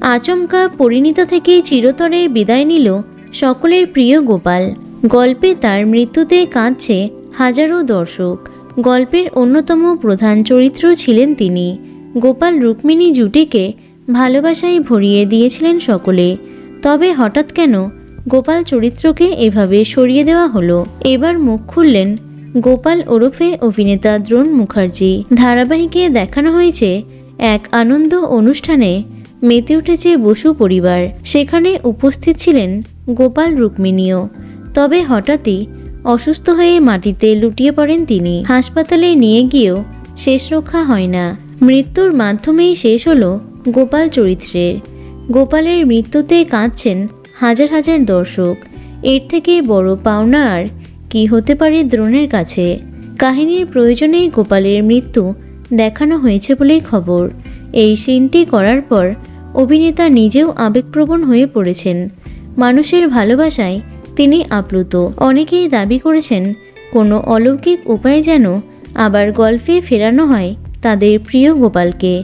আচমকা পরিণীতা থেকে চিরতরে বিদায় নিল সকলের প্রিয় গোপাল। গল্পে তার মৃত্যুতে কাঁদছে হাজারো দর্শক। গল্পের অন্যতম প্রধান চরিত্র ছিলেন তিনি। গোপাল রুক্মিণী জুটিকে ভালোবাসায় ভরিয়ে দিয়েছিলেন সকলে। তবে হঠাৎ কেন গোপাল চরিত্রকে এভাবে সরিয়ে দেওয়া হলো? এবার মুখ খুললেন গোপাল ওরফে অভিনেতা দ্রোণ মুখার্জি। ধারাবাহিকে দেখানো হয়েছে এক আনন্দ অনুষ্ঠানে মেতে উঠেছে বসু পরিবার। সেখানে উপস্থিত ছিলেন গোপাল রুক্মিণীও। তবে হঠাৎই অসুস্থ হয়ে মাটিতে লুটিয়ে পড়েন তিনি। হাসপাতালে নিয়ে গিয়েও শেষ রক্ষা হয় না। মৃত্যুর মাধ্যমেই শেষ হলো গোপাল চরিত্রের। গোপালের মৃত্যুতে কাঁদছেন হাজার হাজার দর্শক। এর থেকে বড় পাওনা আর কি হতে পারে দ্রোণের কাছে? কাহিনীর প্রয়োজনেই গোপালের মৃত্যু দেখানো হয়েছে বলেই খবর। এই সিনটি করার পর অভিনেতা নিজেও আবেগপ্রবণ হয়ে পড়েছেন। মানুষের ভালোবাসায় তিনি আপ্লুত। অনেকেই দাবি করেছেন, কোনো অলৌকিক উপায় যেন আবার গল্পে ফেরানো হয় তাদের প্রিয় গোপালকে।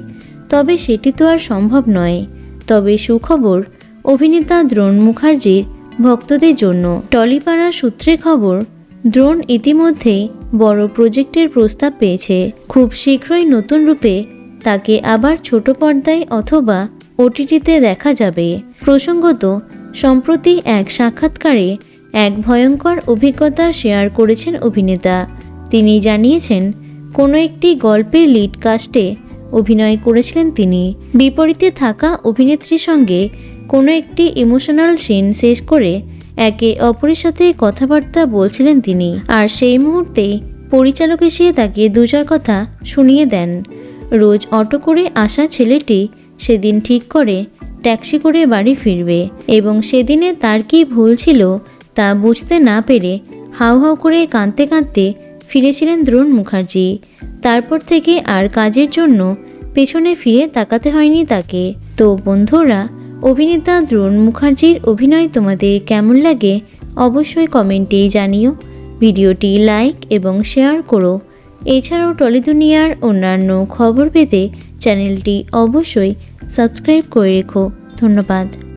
তবে সেটি তো আর সম্ভব নয়। তবে সুখবর, অভিনেতা দ্রোণ মুখার্জির ভক্তদের জন্য। টলিপাড়া সূত্রে খবর, দ্রোণ ইতিমধ্যেই বড় প্রজেক্টের প্রস্তাব পেয়েছে। খুব শীঘ্রই নতুন রূপে তাকে আবার ছোট পর্দায় অথবা ওটিটিতে দেখা যাবে। প্রসঙ্গত, সম্প্রতি এক সাক্ষাৎকারে এক ভয়ঙ্কর অভিজ্ঞতা শেয়ার করেছেন অভিনেতা। তিনি জানিয়েছেন, কোনো একটি গল্পের লিড কাস্টে অভিনয় করেছিলেন তিনি। বিপরীতে থাকা অভিনেত্রীর সঙ্গে কোনো একটি ইমোশনাল সিন শেষ করে একে অপরের সাথে কথাবার্তা বলছিলেন তিনি। আর সেই মুহূর্তেই পরিচালক এসে তাকে দুজার কথা শুনিয়ে দেন। রোজ অটো করে আসা ছেলেটি সেদিন ঠিক করে ট্যাক্সি করে বাড়ি ফিরবে এবং সেদিনে তার কি ভুল ছিল তা বুঝতে না পেরে হাউ হাউ করে কাঁদতে কাঁদতে ফিরেছিলেন দ্রোণ মুখার্জি। তারপর থেকে আর কাজের জন্য পেছনে ফিরে তাকাতে হয়নি তাকে। তো বন্ধুরা, অভিনেতা দ্রোণ মুখার্জির অভিনয় তোমাদের কেমন লাগে অবশ্যই কমেন্টে জানিও। ভিডিওটি লাইক এবং শেয়ার করো। এছাড়াও টলিদুনিয়ার অন্যান্য খবর পেতে চ্যানেলটি অবশ্যই সাবস্ক্রাইব করে রেখো। ধন্যবাদ।